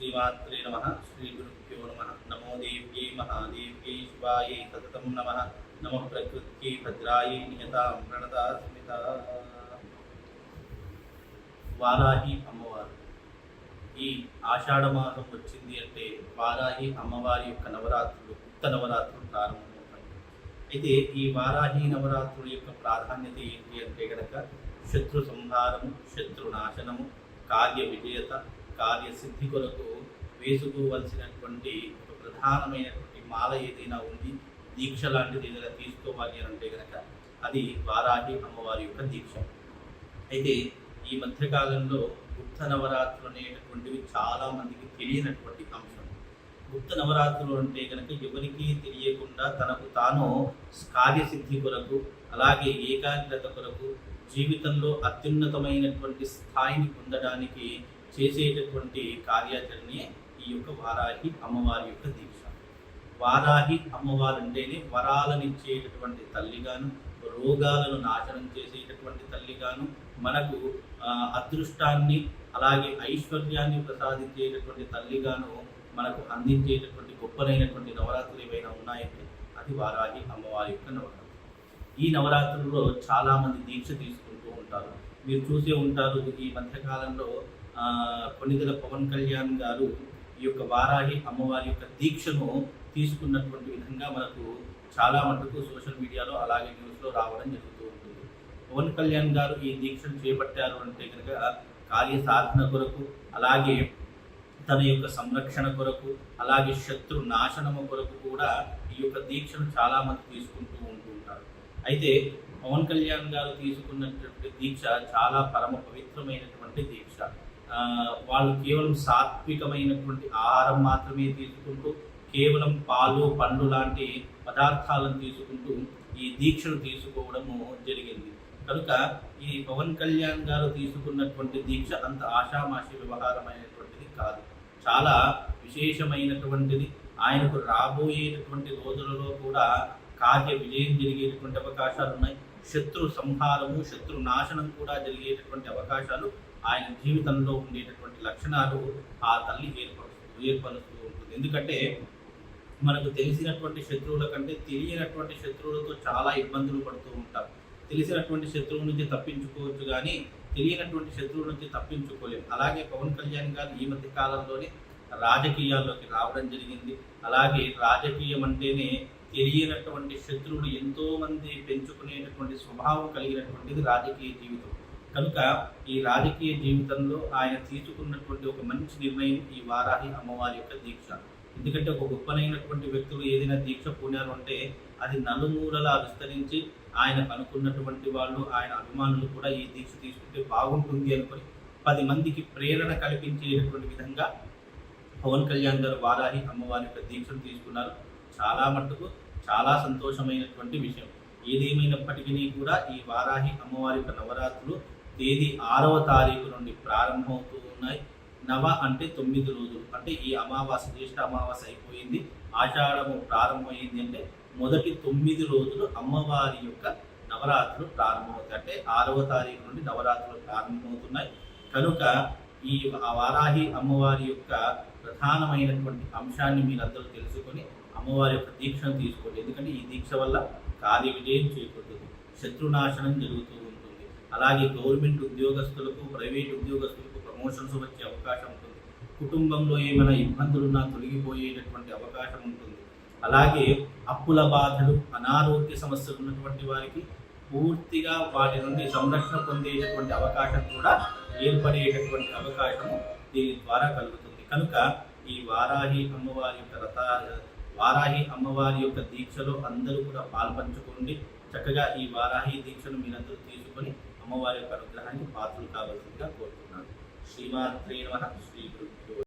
శ్రీమాత్రే నమ. శ్రీ గురుభ్యో నమ. నమో దేవ్యై మహాదేవ్యై శివాయై సతతం నమ. నమ ప్రకృత్యై భద్రాయై నియతాం ప్రణత స్మిత వారాహి అమ్మవారు. ఈ ఆషాఢ మాసం వచ్చింది అంటే వారాహి అమ్మవారి యొక్క నవరాత్రులు గుప్త నవరాత్రులు ప్రారంభమవుతాయి. అయితే ఈ వారాహి నవరాత్రుల యొక్క ప్రాధాన్యత ఏంటి అంటే గనక శత్రు సంహారము శత్రు నాశనము కార్య విజేత కార్యసిద్ధి కొరకు వేసుకోవలసినటువంటి ఒక ప్రధానమైనటువంటి మాల ఏదైనా ఉంది దీక్ష లాంటిది ఏదైనా తీసుకోవాలి అని అంటే కనుక అది వారాహి అమ్మవారి యొక్క దీక్ష. అయితే ఈ మధ్యకాలంలో గుప్త నవరాత్రులు అనేటటువంటివి చాలా మందికి తెలియనటువంటి అంశం. గుప్త నవరాత్రులు అంటే కనుక ఎవరికీ తెలియకుండా తనకు తాను కార్యసిద్ధి కొరకు అలాగే ఏకాగ్రత కొరకు జీవితంలో అత్యున్నతమైనటువంటి స్థాయిని పొందడానికి చేసేటటువంటి కార్యాచరణే ఈ యొక్క వారాహి అమ్మవారి యొక్క దీక్ష. వారాహి అమ్మవారు అంటేనే వరాలనిచ్చేటటువంటి తల్లిగాను రోగాలను నాశనం చేసేటటువంటి తల్లిగాను మనకు అదృష్టాన్ని అలాగే ఐశ్వర్యాన్ని ప్రసాదించేటటువంటి తల్లిగాను మనకు అందించేటటువంటి గొప్పలైనటువంటి నవరాత్రులు ఏవైనా ఉన్నాయంటే అది వారాహి అమ్మవారి యొక్క నవరాత్రి ఈ నవరాత్రుల్లో చాలామంది దీక్ష తీసుకుంటూ ఉంటారు. మీరు చూసే ఉంటారు ఈ మధ్యకాలంలో కొనిదల కొన్నిదల పవన్ కళ్యాణ్ గారు ఈ యొక్క వారాహి అమ్మవారి యొక్క దీక్షను తీసుకున్నటువంటి విధంగా మనకు చాలా మటుకు సోషల్ మీడియాలో అలాగే న్యూస్లో రావడం జరుగుతూ ఉంటుంది. పవన్ కళ్యాణ్ గారు ఈ దీక్షను చేపట్టారు అంటే కనుక కార్య సాధన కొరకు అలాగే తన యొక్క సంరక్షణ కొరకు అలాగే శత్రు నాశనము కొరకు కూడా ఈ యొక్క దీక్షను చాలా మంది తీసుకుంటూ ఉంటూ ఉంటారు. అయితే పవన్ కళ్యాణ్ గారు తీసుకున్నటువంటి దీక్ష చాలా పరమ పవిత్రమైనటువంటి దీక్ష. వాళ్ళు కేవలం సాత్వికమైనటువంటి ఆహారం మాత్రమే తీసుకుంటూ కేవలం పాలు పండు లాంటి పదార్థాలను తీసుకుంటూ ఈ దీక్షను తీసుకోవడము జరిగింది. కనుక ఈ పవన్ కళ్యాణ్ గారు తీసుకున్నటువంటి దీక్ష అంత ఆషామాషి వ్యవహారమైనటువంటిది కాదు. చాలా విశేషమైనటువంటిది. ఆయనకు రాబోయేటటువంటి రోజులలో కూడా కార్య విజయం జరిగేటటువంటి అవకాశాలు ఉన్నాయి శత్రు సంహారము శత్రు నాశనం కూడా జరిగేటటువంటి అవకాశాలు ఆయన జీవితంలో ఉండేటటువంటి లక్షణాలు ఆ తల్లి ఏర్పరుస్తూ ఏర్పరుస్తూ ఉంటుంది. ఎందుకంటే మనకు తెలిసినటువంటి శత్రువుల కంటే తెలియనటువంటి శత్రువులతో చాలా ఇబ్బందులు పడుతూ ఉంటారు. తెలిసినటువంటి శత్రువు నుంచి తప్పించుకోవచ్చు కానీ తెలియనటువంటి శత్రువు నుంచి తప్పించుకోలేము అలాగే పవన్ కళ్యాణ్ గారు ఈ మధ్య కాలంలోనే రాజకీయాల్లోకి రావడం జరిగింది. అలాగే రాజకీయం అంటేనే తెలియనటువంటి శత్రువులు ఎంతోమంది పెంచుకునేటటువంటి స్వభావం కలిగినటువంటిది రాజకీయ జీవితం. కనుక ఈ రాజకీయ జీవితంలో ఆయన తీసుకున్నటువంటి ఒక మంచి నిర్ణయం ఈ వారాహి అమ్మవారి యొక్క దీక్ష. ఎందుకంటే ఒక గొప్పనైనటువంటి వ్యక్తులు ఏదైనా దీక్ష పూనారు అంటే అది నలుమూలలా విస్తరించి ఆయన అనుకున్నటువంటి వాళ్ళు ఆయన అభిమానులు కూడా ఈ దీక్ష తీసుకుంటే బాగుంటుంది అనుకొని పది మందికి ప్రేరణ కల్పించేటటువంటి విధంగా పవన్ కళ్యాణ్ గారు వారాహి అమ్మవారి యొక్క దీక్షను తీసుకున్నారు. చాలా మట్టుకు చాలా సంతోషమైనటువంటి విషయం. ఏదేమైనప్పటికీ కూడా ఈ వారాహి అమ్మవారి యొక్క నవరాత్రులు తేదీ ఆరవ తారీఖు నుండి ప్రారంభమవుతూ ఉన్నాయి. నవ అంటే తొమ్మిది రోజులు. అంటే ఈ అమావాస్య జ్యేష్ఠ అమావాస్య అయిపోయింది. ఆషాఢము ప్రారంభమైంది అంటే మొదటి తొమ్మిది రోజులు అమ్మవారి యొక్క నవరాత్రులు ప్రారంభమవుతాయి. అంటే ఆరవ తారీఖు నుండి నవరాత్రులు ప్రారంభమవుతున్నాయి. కనుక ఈ వారాహి అమ్మవారి యొక్క ప్రధానమైనటువంటి అంశాన్ని మీరందరూ తెలుసుకొని అమ్మవారి యొక్క దీక్షను తీసుకోండి. ఎందుకంటే ఈ దీక్ష వల్ల కార్య విజయం చేకూరుతుంది. శత్రునాశనం జరుగుతుంది. అలాగే గవర్నమెంట్ ఉద్యోగస్తులకు ప్రైవేట్ ఉద్యోగస్తులకు ప్రమోషన్స్ వచ్చే అవకాశం ఉంటుంది. కుటుంబంలో ఏమైనా ఇబ్బందులున్నా తొలగిపోయేటటువంటి అవకాశం ఉంటుంది. అలాగే అప్పుల బాధలు అనారోగ్య సమస్యలు ఉన్నటువంటి వారికి పూర్తిగా వాటి నుండి సంరక్షణ పొందేటటువంటి అవకాశం కూడా ఏర్పడేటటువంటి అవకాశం దీని ద్వారా కలుగుతుంది. కనుక ఈ వారాహి అమ్మవారి యొక్క రథ వారాహి అమ్మవారి యొక్క దీక్షలో అందరూ కూడా పాల్పంచుకోండి. చక్కగా ఈ వారాహి దీక్షను మీరందరూ తీసుకొని అమ్మవారి యొక్క అనుగ్రహానికి పాత్రలు కావాల్సిందిగా కోరుతున్నాను. శ్రీమాత్రే నమ. శ్రీ